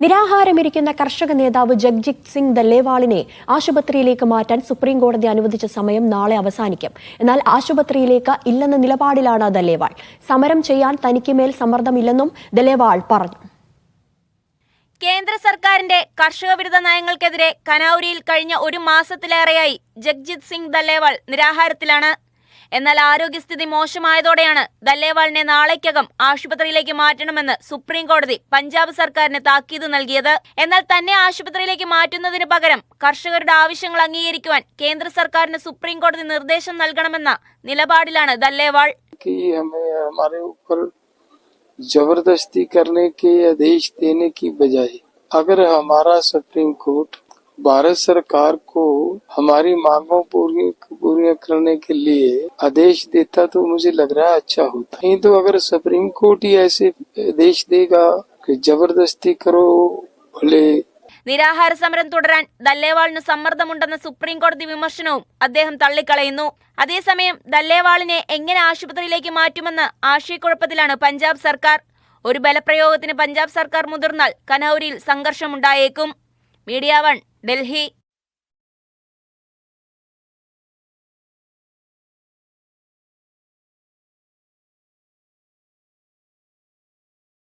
നിരാഹാരമിരിക്കുന്ന കർഷക നേതാവ് ജഗ്ജിത് സിംഗ് ദല്ലേവാളിനെ ആശുപത്രിയിലേക്ക് മാറ്റാൻ സുപ്രീം കോടതി അനുവദിച്ച സമയം നാളെ അവസാനിക്കും. എന്നാൽ ആശുപത്രിയിലേക്ക് ഇല്ലെന്ന നിലപാടിലാണ് ദല്ലേവാൾ സമരം ചെയ്യാൻ തനിക്ക് മേൽ സമ്മർദ്ദമില്ലെന്നും ദല്ലേവാൾ പറഞ്ഞു. കേന്ദ്ര സർക്കാരിന്റെ കർഷക വിരുദ്ധ നയങ്ങൾക്കെതിരെ കനൌരിയിൽ കഴിഞ്ഞ ഒരു മാസത്തിലേറെയായി ജഗ്ജിത് സിംഗ് ദല്ലേവാൾ നിരാഹാരത്തിലാണ് എന്നാൽ ആരോഗ്യസ്ഥിതി മോശമായതോടെയാണ് ദല്ലേവാളിനെ നാളേക്കകം ആശുപത്രിയിലേക്ക് മാറ്റണമെന്ന് സുപ്രീം കോടതി പഞ്ചാബ് സർക്കാരിന് താക്കീത് നൽകിയത് എന്നാൽ തന്നെ ആശുപത്രിയിലേക്ക് മാറ്റുന്നതിന് പകരം കർഷകരുടെ ആവശ്യങ്ങൾ അംഗീകരിക്കുവാൻ കേന്ദ്ര സർക്കാരിന് സുപ്രീം കോടതി നിർദ്ദേശം നൽകണമെന്ന നിലപാടിലാണ് ദല്ലേവാൾ कि हमें हमारे ऊपर जबरदस्ती करने के आदेश देने की बजाय अगर हमारा सुप्रीम कोर्ट भारत सरकार को हमारी मांगों पूरी पूरी करने के लिए आदेश देता तो मुझे लग रहा है अच्छा होता नहीं तो अगर सुप्रीम कोर्ट ही ऐसे आदेश देगा कि जबरदस्ती करो भले നിരാഹാര സമരം തുടരാൻ ദല്ലേവാളിന് സമ്മർദ്ദമുണ്ടെന്ന സുപ്രീം കോടതി വിമർശനവും അദ്ദേഹം തള്ളിക്കളയുന്നു അതേസമയം ദല്ലേവാളിനെ എങ്ങനെ ആശുപത്രിയിലേക്ക് മാറ്റുമെന്ന് ആശയക്കുഴപ്പത്തിലാണ് പഞ്ചാബ് സർക്കാർ ഒരു ബലപ്രയോഗത്തിന് പഞ്ചാബ് സർക്കാർ മുതിർന്നാൽ കനൌരിയിൽ സംഘർഷമുണ്ടായേക്കും Media One Delhi.